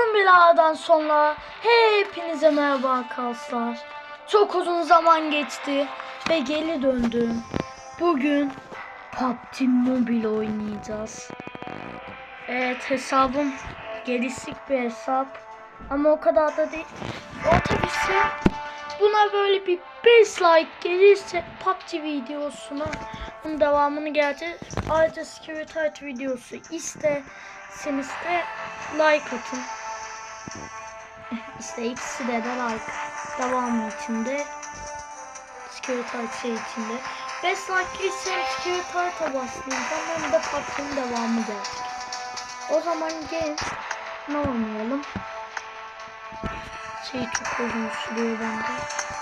Uzun bir aradan sonra hepinize merhaba arkadaşlar. Çok uzun zaman geçti ve geri döndüm. Bugün PUBG Mobile oynayacağız. Evet hesabım gelişik bir hesap. Ama o kadar da değil. Otobüse buna böyle bir 5 like gelirse PUBG videosuna bunun devamını gelecek. Ayrıca Security Hide videosu isterseniz de like atın. İşte ikisi de de like. Devamı içinde. Security şey içinde. 5 like gelirse Security başlayacağım. Hem de PUBG'nin devamı gelecek. O zaman gelin ne oynayalım? Şey çok uzun sürüyor bende.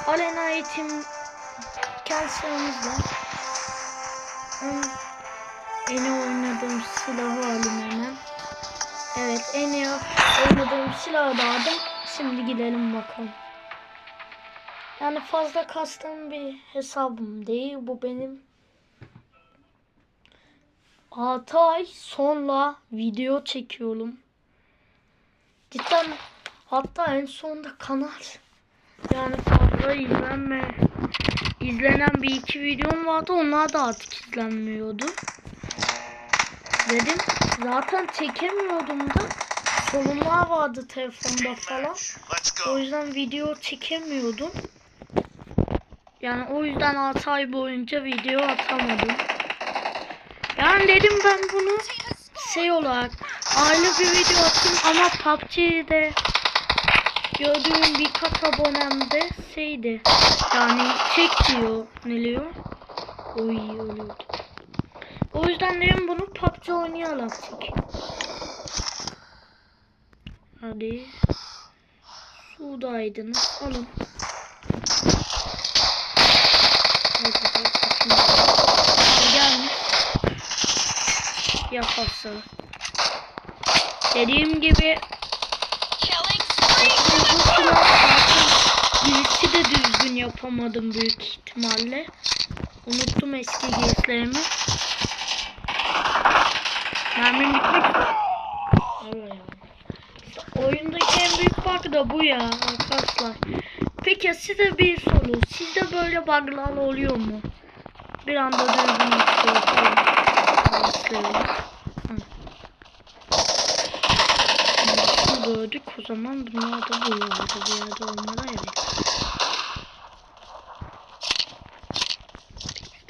Arena eğitim kanserimiz var. En, en iyi oynadığım silahı alayım hemen. Evet en iyi oynadığım silahı da aldım. Şimdi gidelim bakalım. Yani fazla kastığım bir hesabım değil. Bu benim 6 ay sonra video çekiyorum. Cidden hatta en sonunda kanal yani fazla izlenme izlenen bir iki videom vardı onlar da artık izlenmiyordu. Dedim zaten çekemiyordum da sorunlar vardı telefonda falan. O yüzden video çekemiyordum. Yani o yüzden 6 ay boyunca video atamadım. Yani dedim ben bunu şey olarak ayrı bir video atayım ama PUBG'de gördüğüm birkaç abonemde şeydi. Yani çek diyor ne diyor. Oy. O yüzden dedim bunu PUBG oynayarak çek. Hadi. Sudaydınız. Alın. Gelmiş. Yapası. Dediğim gibi girişi de düzgün yapamadım büyük ihtimalle. Unuttum eski girişlerimi. Mermim bitmek. İşte oyundaki en büyük bug da bu ya arkadaşlar. Peki size bir soru. Sizde böyle bug'lar oluyor mu? Bir anda. Hı. Bunu gördük o zaman bunlar da bu yolda bir yerde olmalı evet.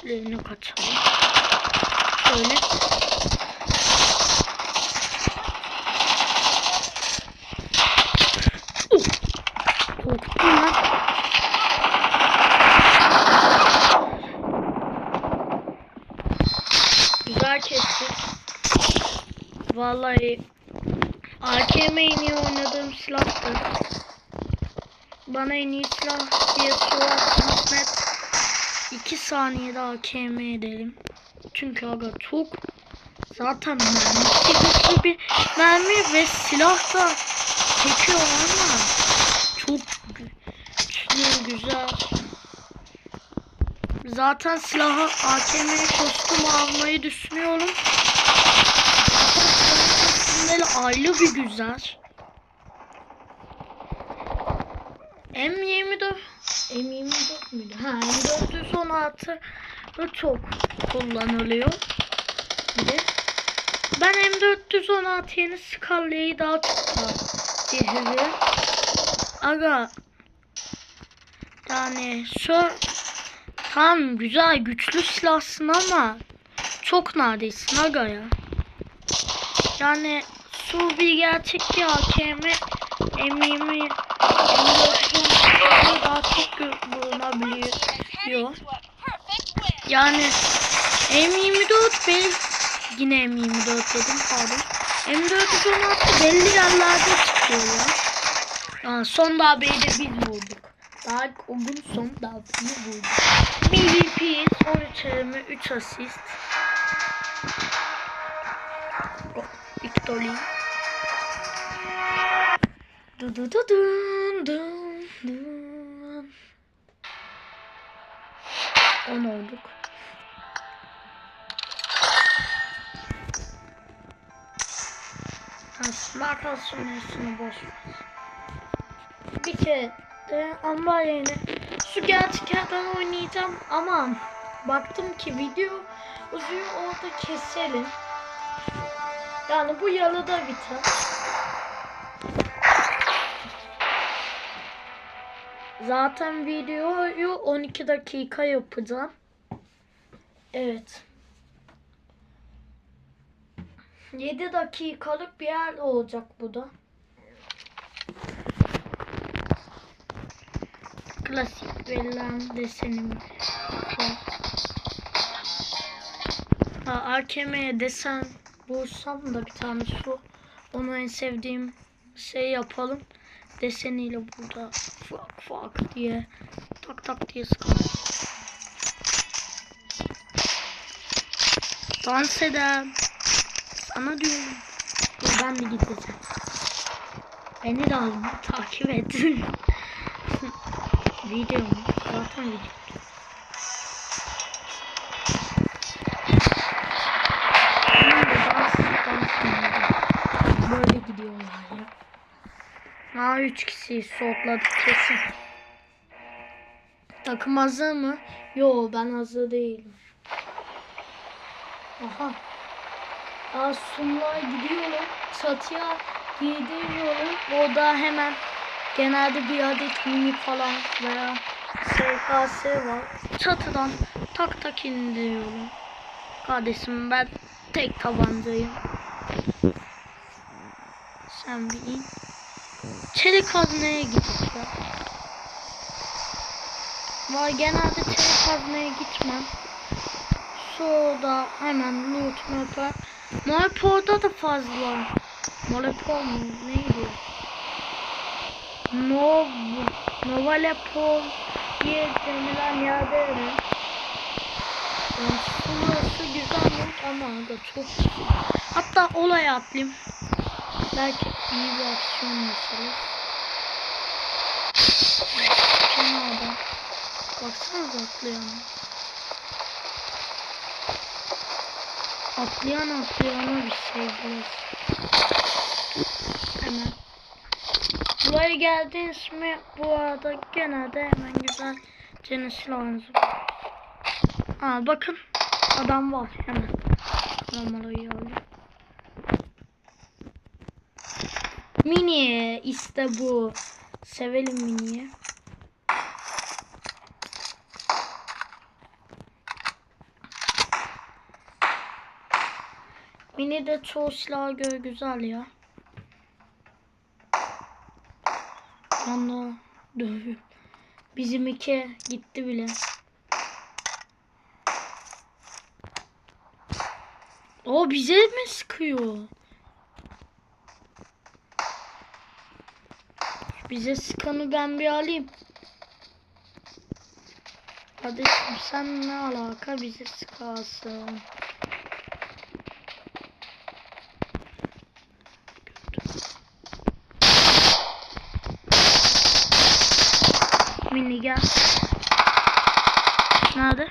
Lerini kaçalım. Vallahi AKM en iyi oynadığım silahtır. Bana en iyi silah diye sorarsanız net 2 saniyede AKM edelim. Çünkü aga çok zaten mermisi güçlü bir mermi ve silah da çekiyor ama çok güçlü güzel. Zaten silahı AKM'ye kostüm almayı düşünüyorum. Böyle ayrı bir güzel. M24 M24 müydü? Ha M416 bu çok kullanılıyor. Bir de ben M416 yeni Scarlet'i daha çok tercih ediyorum. Aga yani şu tam güzel güçlü silahsın ama çok nadirsin aga ya. Yani su bir gerçek bir AKM M20 M4 daha çok bulunabiliyor. Yani M24 benim yine M24 dedim pardon. M416 belli yerlerde çıkıyor ya. Yani son darbeyi de biz vurduk. Daha o gün son darbeyi vurduk. MVP'yiz 13 eleme 3 asist. Victory. Du du du dun dun dun. 10 olduk. Markasyon üstünü boş. Bir kere de ambar yerine şu gerçekten oynayacağım ama baktım ki video uzuyor orada keselim. Yani bu yalıda biter. Zaten videoyu 12 dakika yapacağım. Evet. 7 dakikalık bir yer olacak bu da. Klasik verilen desenim AKM'ye desen bulsam da bir tane su. Onu en sevdiğim şey yapalım. Deseniyle burada fak fak diye tak tak diye sıkalım. Dans eden. Sana diyorum. Dur ben de gideceğim. Beni de alın. Takip et. video? Zaten video. Böyle gidiyorlar ya. Aa 3 kişiyi soğutladık kesin. Takım hazır mı? Yo ben hazır değilim. Aha. Aa sunluğa gidiyorum. Çatıya gidiyorum. Orada hemen genelde bir adet mini falan veya SKS var. Çatıdan tak tak indiriyorum. Kardeşim ben tek tabancayım. Sen bir in. Çelik hazneye gideceğim. Var genelde çelik hazneye gitmem. Şurada hemen loot map'a. Molpor'da da fazla. Molpor mu? Neydi? Nov Novalepol diye denilen yerde şurası güzelmiş ama da çok Hatta olaya atlayayım. Belki iyi bir aksiyon yaşarız. Kenarda. Baksanıza atlayan. Atlayan atlayana bir şey burası. Hemen. Buraya geldiğiniz mi bu arada genelde hemen güzel cennet silahınızı Aa bakın adam var hemen. Numarayı alayım. Mini işte bu. Sevelim miniyi. Mini de çoğu silaha göre güzel ya. Ana dövüyor. Bizim iki gitti bile. O bize mi sıkıyor? Bize sıkanı ben bir alayım. Kardeşim sen ne alaka bize sıkarsın. Mini gel. Nerede?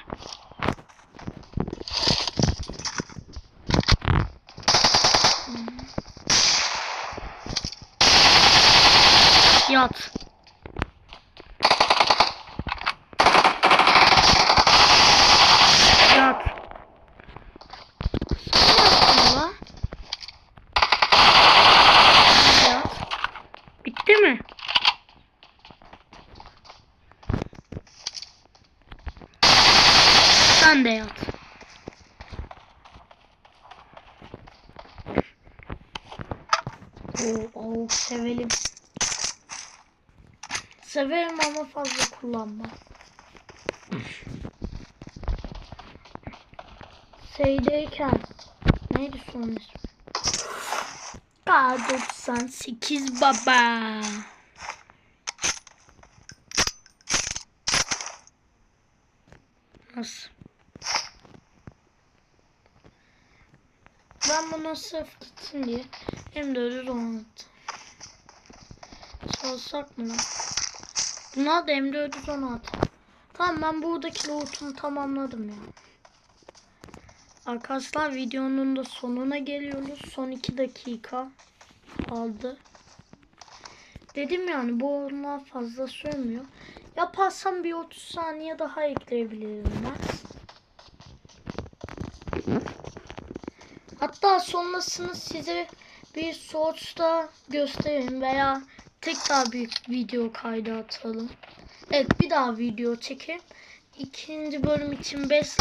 Yat. Yat. Sen ne yaptın lan? Yat. Bitti mi? Sen de yat. Oo, oo, sevelim. Severim ama fazla kullanmam. Şeydeyken neydi son ismi? K98 baba. Nasıl? Ben bunu sırf gitsin diye hem de öyle anlattım. Çalışsak mı lan? Buna da hem de ödül onu at. Tamam ben buradaki lootumu tamamladım ya. Arkadaşlar videonun da sonuna geliyoruz. Son 2 dakika. aldı. Dedim yani bu oyunlar fazla sürmüyor. Yaparsam bir 30 saniye daha ekleyebilirim ben. Hatta sonrasını size bir source'da göstereyim veya tekrar bir video kaydı atalım. Evet bir daha video çekeyim. İkinci bölüm için 5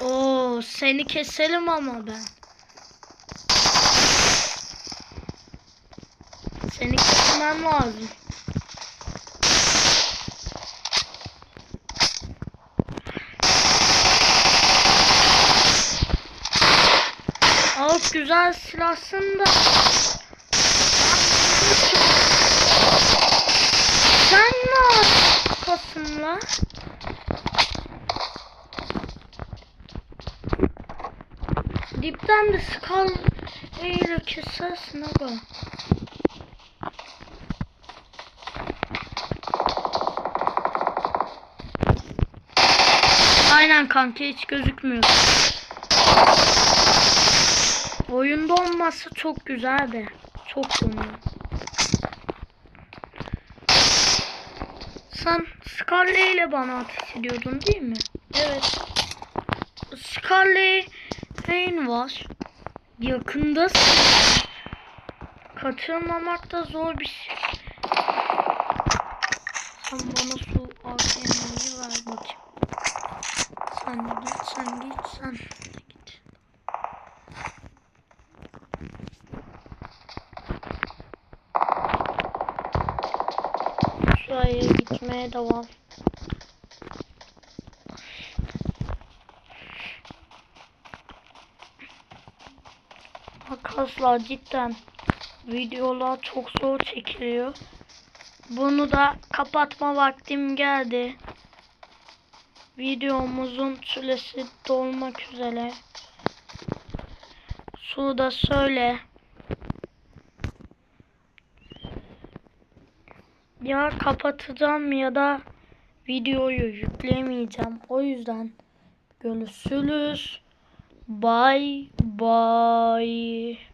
Oo seni keselim ama ben. Seni kesmem lazım. Al güzel silahsın da. Sen ne lan? Dipten de skal ile kesersin aga. Aynen kanka hiç gözükmüyor. Oyunda olması çok güzel de. Çok donuyor. Sen Scarlet ile bana ateş ediyordun değil mi? Evet. Scarlet Rain var. Yakında katılmamak da zor bir şey. Sen bana su ATM'yi ver bakayım. Sen git, sen git, sen git. Şuraya gitmeye devam. Arkadaşlar cidden videolar çok zor çekiliyor. Bunu da kapatma vaktim geldi. Videomuzun süresi dolmak üzere. Su da söyle. Ya kapatacağım ya da videoyu yükleyemeyeceğim. O yüzden görüşürüz. Bye bye.